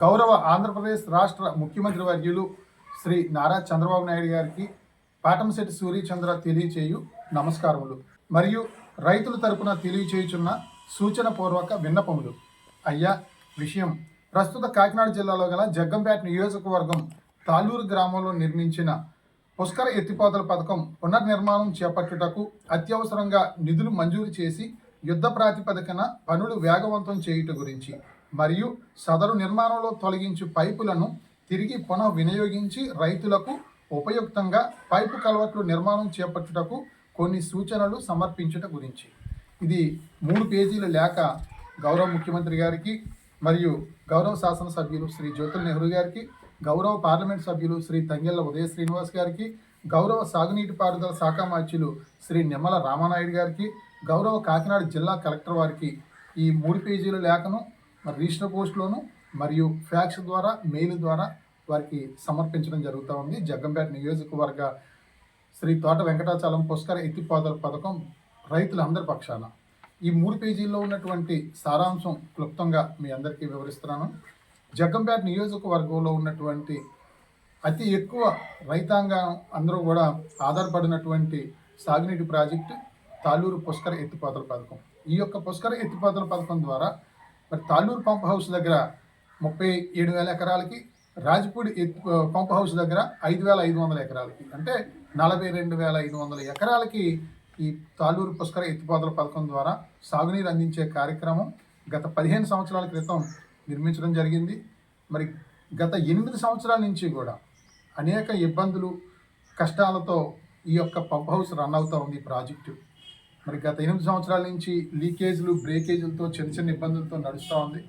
గౌరవ ఆంధ్రప్రదేశ్ రాష్ట్ర ముఖ్యమంత్రి వర్యులు శ్రీ నారా చంద్రబాబు నాయుడు గారికి పాటంశెట్టి సూర్యచంద్ర తెలియచేయు నమస్కారములు. మరియు రైతుల తరపున తెలియచేయుచున్న సూచన పూర్వక విన్నపములు. అయ్యా విషయం. ప్రస్తుత కాకినాడ జిల్లాలో గల జగ్గంపేట నియోజకవర్గం తాళ్ళూరు గ్రామంలో నిర్మించిన పుష్కర ఎత్తిపోతల పథకం పునర్నిర్మాణం చేపట్టుటకు అత్యవసరంగా నిధులు మంజూరు చేసి యుద్ధ ప్రాతిపదికన పనులు వేగవంతం చేయుట గురించి మరియు సదరు నిర్మాణంలో తొలగించు పైపులను తిరిగి పునః వినియోగించి రైతులకు ఉపయుక్తంగా పైపు కలవట్లు నిర్మాణం చేపట్టుటకు కొన్ని సూచనలు సమర్పించుట గురించి. ఇది మూడు పేజీల లేఖ గౌరవ ముఖ్యమంత్రి గారికి మరియు గౌరవ శాసనసభ్యులు శ్రీ జ్యోతుల నెహ్రూ గారికి గౌరవ పార్లమెంట్ సభ్యులు శ్రీ తంగెళ్ళ ఉదయ శ్రీనివాస్ గారికి గౌరవ సాగునీటి పారుదల శాఖ మార్చులు శ్రీ నిమ్మల రామానాయుడు గారికి గౌరవ కాకినాడ జిల్లా కలెక్టర్ వారికి ఈ మూడు పేజీల లేఖను మరి రిజిస్టర్ పోస్టులోను మరియు ఫ్యాక్స్ ద్వారా మెయిల్ ద్వారా వారికి సమర్పించడం జరుగుతూ ఉంది. జగ్గంపేట నియోజకవర్గ శ్రీ తోట వెంకటాచలం పుష్కర ఎత్తిపోతల పథకం రైతులందరి పక్షాన. ఈ మూడు పేజీల్లో ఉన్నటువంటి సారాంశం క్లుప్తంగా మీ అందరికీ వివరిస్తున్నాను. జగ్గంపేట నియోజకవర్గంలో ఉన్నటువంటి అతి ఎక్కువ రైతాంగం అందరూ కూడా ఆధారపడినటువంటి సాగునీటి ప్రాజెక్టు తాళూరు పుష్కర ఎత్తిపోతల పథకం. ఈ యొక్క పుష్కర ఎత్తిపోతల పథకం ద్వారా మరి తాళ్ళూరు పంప్ హౌస్ దగ్గర ముప్పై ఏడు వేల ఎకరాలకి రాజపూడి ఎత్తు పంప్ హౌస్ దగ్గర ఐదు వేల ఐదు వందల ఎకరాలకి అంటే నలభై రెండు వేల ఐదు వందల ఎకరాలకి ఈ తాళ్ళూరు పుష్కర ఎత్తిపోతల పథకం ద్వారా సాగునీరు అందించే కార్యక్రమం గత పదిహేను సంవత్సరాల క్రితం నిర్మించడం జరిగింది. మరి గత ఎనిమిది సంవత్సరాల నుంచి కూడా అనేక ఇబ్బందులు కష్టాలతో ఈ యొక్క పంప్ హౌస్ రన్ అవుతూ ఉంది ప్రాజెక్టు. మరి గత ఎనిమిది సంవత్సరాల నుంచి లీకేజ్లు బ్రేకేజీలతో చిన్న చిన్న ఇబ్బందులతో నడుస్తూ ఉంది.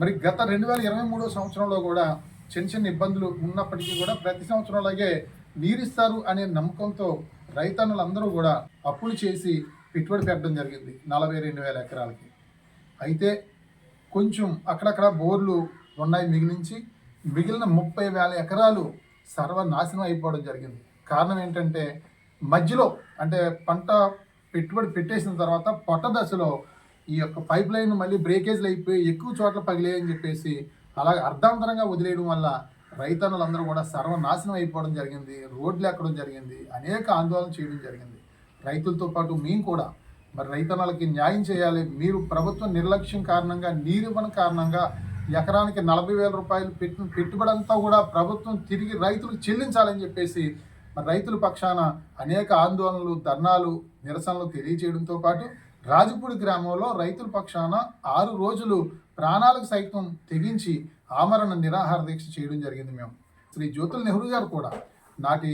మరి గత రెండు వేల ఇరవై మూడో సంవత్సరంలో కూడా చిన్న చిన్న ఇబ్బందులు ఉన్నప్పటికీ కూడా ప్రతి సంవత్సరం అలాగే నీరిస్తారు అనే నమ్మకంతో రైతన్నులందరూ కూడా అప్పులు చేసి పెట్టుబడి పెట్టడం జరిగింది నలభై రెండు వేల ఎకరాలకి. అయితే కొంచెం అక్కడక్కడ బోర్లు ఉన్నాయి మిగిలించి మిగిలిన ముప్పై వేల ఎకరాలు సర్వనాశనం అయిపోవడం జరిగింది. కారణం ఏంటంటే మధ్యలో అంటే పంట పెట్టుబడి పెట్టేసిన తర్వాత పొట్ట దశలో ఈ యొక్క పైప్ లైన్ మళ్ళీ బ్రేకేజ్లు అయిపోయి ఎక్కువ చోట్ల పగిలేయని చెప్పేసి అలాగే అర్ధాంతరంగా వదిలేయడం వల్ల రైతన్నులందరూ కూడా సర్వనాశనం అయిపోవడం జరిగింది రోడ్లు ఎక్కడం జరిగింది అనేక ఆందోళన చేయడం జరిగింది. రైతులతో పాటు మేము కూడా మరి రైతన్నలకి న్యాయం చేయాలి. మీరు ప్రభుత్వం నిర్లక్ష్యం కారణంగా నీరు కారణంగా ఎకరానికి నలభై వేల రూపాయలు పెట్టిన పెట్టుబడి అంతా కూడా ప్రభుత్వం తిరిగి రైతులకు చెల్లించాలని చెప్పేసి మరి రైతుల పక్షాన అనేక ఆందోళనలు ధర్నాలు నిరసనలు తెలియజేయడంతో పాటు రాజపూడి గ్రామంలో రైతుల పక్షాన ఆరు రోజులు ప్రాణాలకు సైతం తెగించి ఆమరణ నిరాహార దీక్ష చేయడం జరిగింది మేము. శ్రీ జ్యోతుల నెహ్రూ గారు కూడా నాటి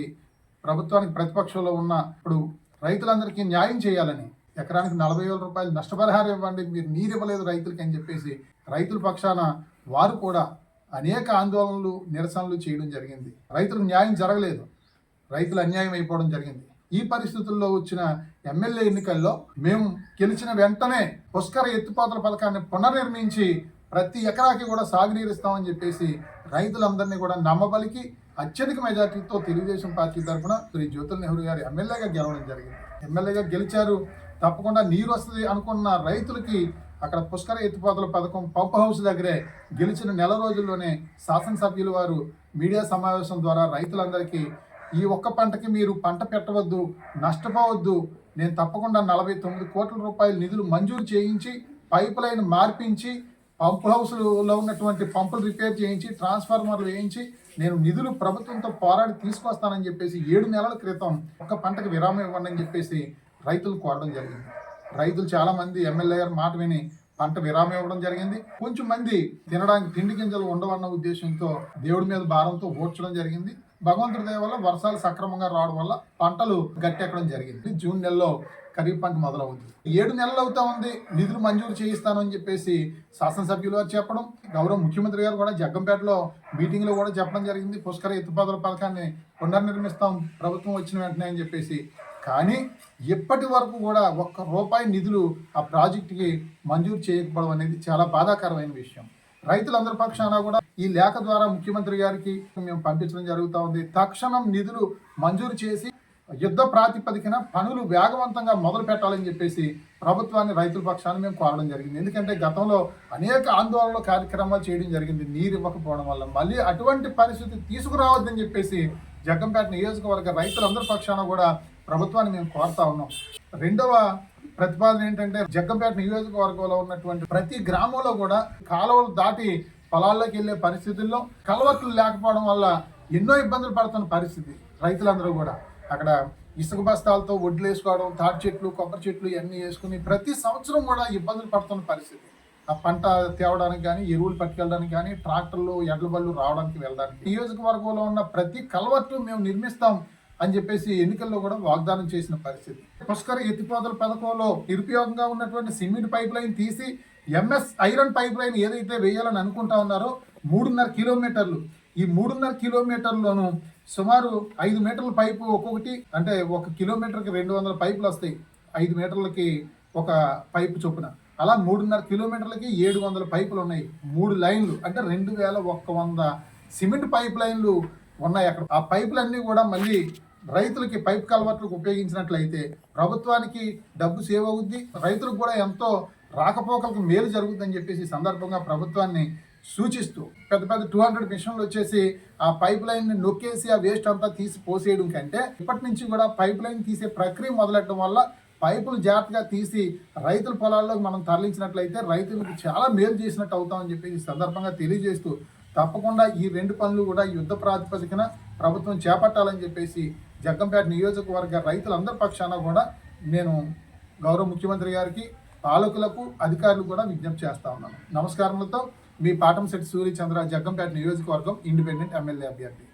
ప్రభుత్వానికి ప్రతిపక్షంలో ఉన్న ఇప్పుడు రైతులందరికీ న్యాయం చేయాలని ఎకరానికి నలభై వేల రూపాయలు నష్టపరిహారం ఇవ్వండి మీరు నీరు ఇవ్వలేదు రైతులకి అని చెప్పేసి రైతుల పక్షాన వారు కూడా అనేక ఆందోళనలు నిరసనలు చేయడం జరిగింది. రైతులకు న్యాయం జరగలేదు. రైతులు అన్యాయం అయిపోవడం జరిగింది. ఈ పరిస్థితుల్లో వచ్చిన ఎమ్మెల్యే ఎన్నికల్లో మేము గెలిచిన వెంటనే పుష్కర ఎత్తిపోతల పథకాన్ని పునర్నిర్మించి ప్రతి ఎకరాకి కూడా సాగునీరు ఇస్తామని చెప్పేసి రైతులందరినీ కూడా నమ్మబలికి అత్యధిక మెజార్టీతో తెలుగుదేశం పార్టీ తరఫున శ్రీ జ్యోతుల్ నెహ్రూ గారు ఎమ్మెల్యేగా గెలవడం జరిగింది. ఎమ్మెల్యేగా గెలిచారు. తప్పకుండా నీరు వస్తుంది అనుకున్న రైతులకి అక్కడ పుష్కర ఎత్తిపోతల పథకం పంప్ హౌస్ దగ్గరే గెలిచిన నెల రోజుల్లోనే శాసనసభ్యులు వారు మీడియా సమావేశం ద్వారా రైతులందరికీ ఈ ఒక్క పంటకి మీరు పంట పెట్టవద్దు నష్టపోవద్దు. నేను తప్పకుండా నలభై తొమ్మిది కోట్ల రూపాయల నిధులు మంజూరు చేయించి పైప్ లైన్ మార్పించి పంప్ హౌస్లో ఉన్నటువంటి పంపులు రిపేర్ చేయించి ట్రాన్స్ఫార్మర్లు వేయించి నేను నిధులు ప్రభుత్వంతో పోరాడి తీసుకొస్తానని చెప్పేసి ఏడు నెలల క్రితం ఒక పంటకు విరామం ఇవ్వండి అని చెప్పేసి రైతులు కోరడం జరిగింది. రైతులు చాలా మంది ఎమ్మెల్యే గారు మాట విని పంట విరామం ఇవ్వడం జరిగింది. కొంచెం మంది తినడానికి తిండి గింజలు ఉండవన్న ఉద్దేశంతో దేవుడి మీద భారంతో ఓడ్చడం జరిగింది. భగవంతుడి దయ వల్ల వర్షాలు సక్రమంగా రావడం వల్ల పంటలు గట్టెక్కడం జరిగింది. జూన్ నెలలో ఖరీఫ్ పంట మొదలవుతుంది. ఏడు నెలలు అవుతా ఉంది. నిధులు మంజూరు చేయిస్తానని చెప్పేసి శాసనసభ్యులు వారు చెప్పడం గౌరవ ముఖ్యమంత్రి గారు కూడా జగ్గంపేటలో మీటింగ్లో కూడా చెప్పడం జరిగింది. పుష్కర ఎత్తుపాతల పథకాన్ని పునర్నిర్మిస్తాం ప్రభుత్వం వచ్చిన వెంటనే అని చెప్పేసి. కానీ ఇప్పటి వరకు కూడా ఒక్క రూపాయి నిధులు ఆ ప్రాజెక్టుకి మంజూరు చేయకపోవడం అనేది చాలా బాధాకరమైన విషయం. రైతులందరి పక్షాన కూడా ఈ లేఖ ద్వారా ముఖ్యమంత్రి గారికి మేము పంపించడం జరుగుతూ ఉంది. తక్షణం నిధులు మంజూరు చేసి యుద్ధ ప్రాతిపదికన పనులు వేగవంతంగా మొదలు పెట్టాలని చెప్పేసి ప్రభుత్వాన్ని రైతుల పక్షాన్ని మేము కోరడం జరిగింది. ఎందుకంటే గతంలో అనేక ఆందోళనలు కార్యక్రమాలు చేయడం జరిగింది. నీరు ఇవ్వకపోవడం వల్ల మళ్ళీ అటువంటి పరిస్థితి తీసుకురావద్దని చెప్పేసి జగ్గంపేట నియోజకవర్గ రైతులందరి పక్షాన కూడా ప్రభుత్వాన్ని మేము కోరుతా ఉన్నాం. రెండవ ప్రతిపాదన ఏంటంటే జగ్గంపేట నియోజకవర్గంలో ఉన్నటువంటి ప్రతి గ్రామంలో కూడా కాలువలు దాటి పొలాల్లోకి వెళ్ళే పరిస్థితుల్లో కలవట్లు లేకపోవడం వల్ల ఎన్నో ఇబ్బందులు పడుతున్న పరిస్థితి రైతులందరూ కూడా. అక్కడ ఇసుక బస్తాలతో వడ్లు వేసుకోవడం తాటి చెట్లు కొబ్బరి చెట్లు ఇవన్నీ వేసుకుని ప్రతి సంవత్సరం కూడా ఇబ్బందులు పడుతున్న పరిస్థితి. ఆ పంట తేవడానికి కానీ ఎరువులు పట్టుకెళ్ళడానికి కానీ ట్రాక్టర్లు ఎడ్ల బళ్ళు రావడానికి వెళ్ళడానికి. నియోజకవర్గంలో ఉన్న ప్రతి కలవట్టు మేము నిర్మిస్తాం అని చెప్పేసి ఎన్నికల్లో కూడా వాగ్దానం చేసిన పరిస్థితి. పుష్కర ఎత్తిపోతల పథకంలో నిరుపయోగంగా ఉన్నటువంటి సిమెంట్ పైప్ లైన్ తీసి ఎంఎస్ ఐరన్ పైప్ లైన్ ఏదైతే వేయాలని అనుకుంటా ఉన్నారో మూడున్నర కిలోమీటర్లు. ఈ మూడున్నర కిలోమీటర్లోను సుమారు ఐదు మీటర్ల పైపు ఒక్కొక్కటి అంటే ఒక కిలోమీటర్కి రెండు వందల పైపులు వస్తాయి. ఐదు మీటర్లకి ఒక పైపు చొప్పున. అలా మూడున్నర కిలోమీటర్లకి ఏడు వందల పైపులు ఉన్నాయి. మూడు లైన్లు అంటే రెండు వేల ఒక్క వంద సిమెంట్ పైప్ లైన్లు ఉన్నాయి అక్కడ. ఆ పైపులన్నీ కూడా మళ్ళీ రైతులకి పైప్ కలవట్లకు ఉపయోగించినట్లయితే ప్రభుత్వానికి డబ్బు సేవ్ అవుద్ది. రైతులకు కూడా ఎంతో రాకపోకలకు మేలు జరుగుతుందని చెప్పేసి సందర్భంగా ప్రభుత్వాన్ని సూచిస్తూ పెద్ద పెద్ద టూ హండ్రెడ్ మిషన్లు వచ్చేసి ఆ పైప్ లైన్ని నొక్కేసి ఆ వేస్ట్ అంతా తీసి పోసేయడం కంటే ఇప్పటి నుంచి కూడా పైప్ లైన్ తీసే ప్రక్రియ మొదలెట్టడం వల్ల పైపులు జాగ్రత్తగా తీసి రైతుల పొలాల్లోకి మనం తరలించినట్లయితే రైతులకు చాలా మేలు చేసినట్టు అవుతామని చెప్పేసి సందర్భంగా తెలియజేస్తూ తప్పకుండా ఈ రెండు పనులు కూడా యుద్ధ ప్రాతిపదికన ప్రభుత్వం చేపట్టాలని చెప్పేసి జగ్గంపేట నియోజకవర్గ రైతులందరి పక్షాన కూడా నేను గౌరవ ముఖ్యమంత్రి గారికి పాలకులకు అధికారులు కూడా విజ్ఞప్తి చేస్తా ఉన్నాను. నమస్కారములతో మీ పాటంశెట్టి సూర్యచంద్ర జగ్గంపేట నియోజకవర్గం ఇండిపెండెంట్ ఎమ్మెల్యే అభ్యర్థి.